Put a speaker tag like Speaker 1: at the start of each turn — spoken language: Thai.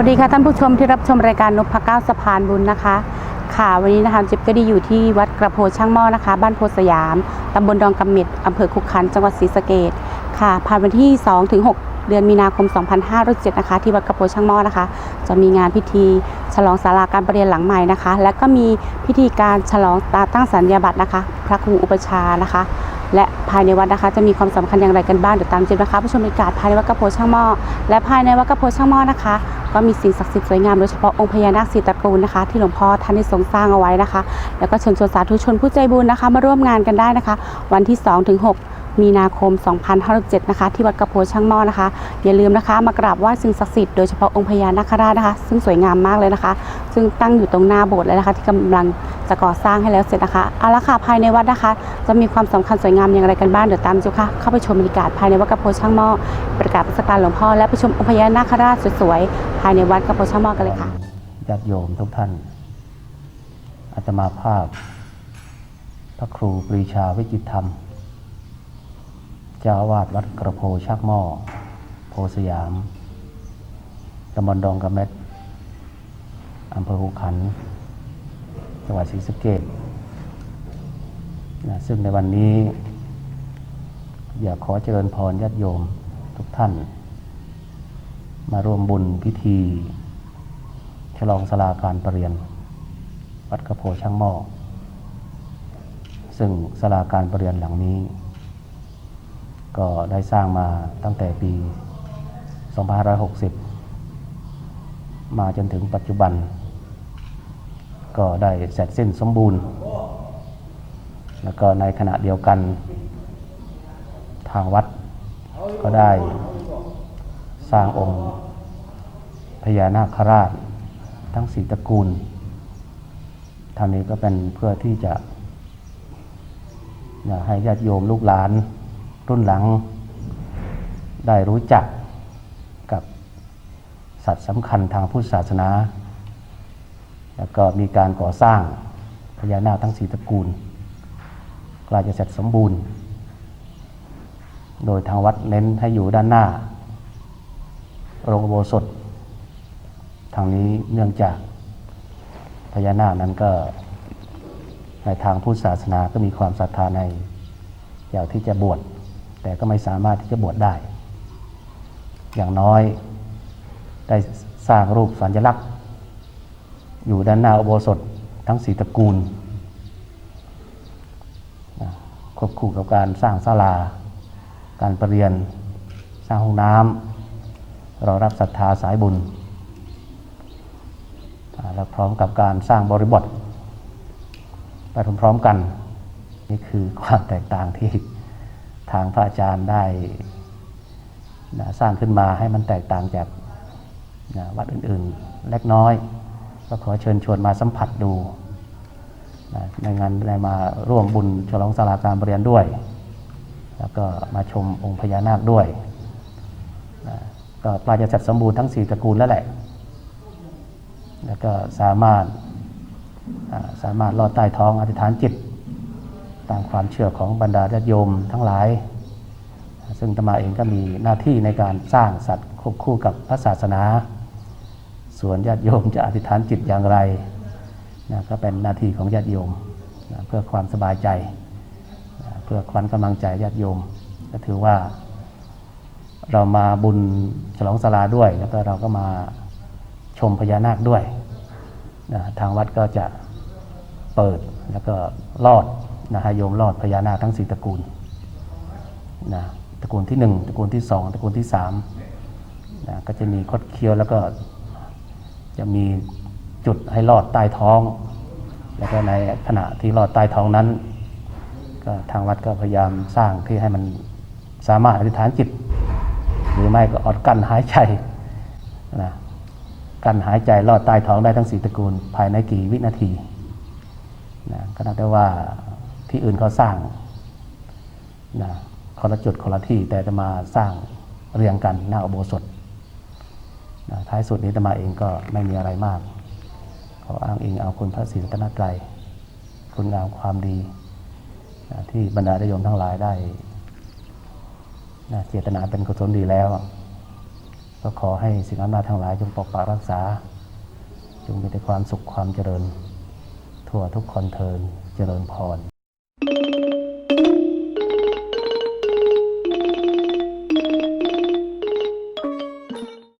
Speaker 1: วัสดีค่ะท่านผู้ชมที่รับชมรายการนพเก้าสะพานบุญนะคะ ค่ะวันนี้นะคะจิ๊บก็ได้อยู่ที่วัดกระโพช่างหม้อนะคะ บ้านโพสยามตำบลดองกำเม็ดอำเภอคุกคันจังหวัดศรีสะเกษค่ะผ่านวันที่2ถึง6เดือนมีนาคม 2567นะคะ ที่วัดกระโพช่างหม้อนะคะ จะมีงานพิธีฉลองศาลาการประเรียนหลังใหม่นะคะ และก็มีพิธีการฉลองตาตั้งสัญญาบัตรนะคะ พระครูอุปชานะคะ และภายในวัดนะคะ จะมีความสำคัญอย่างไรกันบ้างเดี๋ยวตามเจมนะคะผู้ชมบรรยากาศภายในวัดกระโพช่างหม้อและภายในวัดกระโพช่างหม้อนะคะ ก็มีสิ่งศักดิ์สิทธิ์สวยงามโดยเฉพาะองค์พญานาคสีตระกูลนะคะ ที่หลวงพ่อท่านได้ทรงสร้างเอาไว้นะคะ แล้วก็เชิญชวนสาธุชนผู้ใจบุญนะคะ มาร่วมงานกันได้นะคะ วันที่2ถึง6 มีนาคม 2567นะคะ ที่วัดกระโพช่างหม้อนะคะ อย่าลืมนะคะ มากราบไหว้สิ่งศักดิ์สิทธิ์โดยเฉพาะองค์พญานาคราชนะคะ ซึ่งสวยงามมากเลยนะคะ ซึ่งตั้งอยู่ตรงหน้าโบสถ์เลยนะคะ ที่กำลังจะก่อสร้างให้แล้วเสร็จนะคะเอาละค่ะภายในวัดนะคะ จะมีความสำคัญสวยงามอย่างไรกันบ้างเดี๋ยวตามจุค่ะเข้าไปชมบรรยากาศภายในวัดกระโพช่างหม้อประกาศพิสการหลวงพ่อและไปชมองค์พญานาคราชสวยๆภายในวัดกระโพช่างหม้อกันเลยค่ะ
Speaker 2: ญาติโยมทุกท่านอาตมาภาพ พระครูปรีชาวิจิตธรรม เจ้าอาวาสวัดกระโพชักหม้อ โพสยามตำบลดองกระเม็ดอำเภอหุขัน จังหวัดศรีสะเกษนะซึ่งในวันนี้ อยากขอเจริญพรญาติโยมทุกท่าน มาร่วมบุญพิธี ฉลองสลาการประเรียน วัดกระโพช่างหม้อ ซึ่งสลาการประเรียนหลังนี้ ก็ได้สร้างมาตั้งแต่ปี 2560 มาจนถึงปัจจุบัน ก็ได้เสร็จสิ้นสมบูรณ์ แล้วก็ในขณะเดียวกันทางวัดก็ได้สร้างองค์พญานาคราชทั้งสีตระกูลทางนี้ก็เป็นเพื่อที่จะให้ญาติโยมลูกหลาน รุ่นหลังได้รู้จักกับสัตว์สำคัญทางพุทธศาสนา แล้วก็มีการก่อสร้างพญานาคทั้งสีตระกูลกลายจะเสร็จสมบูรณ์ โดยทางวัดเน้นให้อยู่ด้านหน้า โรงโบสถทางนี้เนื่องจากพญานาคนั้นก็ในทางพุทธศาสนาก็มีความศรัทธาในอยากที่จะบวช แต่ก็ไม่สามารถที่จะบวชได้ อย่างน้อยได้สร้างรูปสัญลักษณ์ อยู่ด้านหน้าอุโบสถทั้งสีตระกูลควบคู่กับการสร้างศาลา การประเรียน สร้างห้องน้ำรอรับศรัทธาสายบุญ และพร้อมกับการสร้างบริบทไปพร้อมๆกัน นี่คือความแตกต่างที่ ทางพระอาจารย์ได้นะสร้างขึ้นมาให้มันแตกต่างจากนะวัดอื่นๆ เล็กน้อย ก็ขอเชิญชวนมาสัมผัสดูนะในงานได้มาร่วมบุญฉลองสาราการเรียนด้วย แล้วก็มาชมองค์พญานาคด้วยนะก็ปลายจะเสร็จสมบูรณ์ทั้งสี่ตระกูลแล้วแหละ แล้วก็สามารถสามารถลอดใต้ท้องอธิษฐานจิต ตามความเชื่อของบรรดาญาติโยมทั้งหลาย ซึ่งตมาเองก็มีหน้าที่ในการสร้างสัตว์ควบคู่กับพระศาสนา ส่วนญาติโยมจะอธิษฐานจิตอย่างไรนะก็เป็นหน้าที่ของญาติโยมนะเพื่อความสบายใจนะเพื่อขวัญกำลังใจญาติโยม ก็ถือว่าเรามาบุญฉลองสลาด้วย แล้วก็เราก็มาชมพญานาคด้วยนะทางวัดก็จะเปิดแล้วก็ลอด นะฮะโยมลอดพญานาคทั้งสี่ตระกูลนะตระกูลที่หนึ่งตระกูลที่สองตระกูลที่สามนะก็จะมีคดเคี้ยวแล้วก็จะมีจุดให้ลอดใต้ท้อง แล้วก็ในขณะที่ลอดใต้ท้องนั้น ก็ทางวัดก็พยายามสร้างที่ให้มันสามารถอธิษฐานจิต หรือไม่ก็อดกั้นหายใจนะการหายใจลอดใต้ท้องได้ทั้งสี่ตระกูลภายในกี่วินาทีนะก็นับได้ว่า ที่อื่นเขาสร้างนะคนละจุดคนละที่แต่จะมาสร้างเรียงกันหน้าอุโบสถนะท้ายสุดนี้จะมาเองก็ไม่มีอะไรมากขออ้างอิงเอาคุณพระศรีรัตนตรัยคุณงามความดีนะที่บรรดาญาติโยมทั้งหลายได้นะเจตนาเป็นกุศลดีแล้ว ก็ขอให้สิ่งอำนาจทั้งหลายจงปกปักรักษา จงมีแต่ความสุขความเจริญ ทั่วทุกคนเทินเจริญพร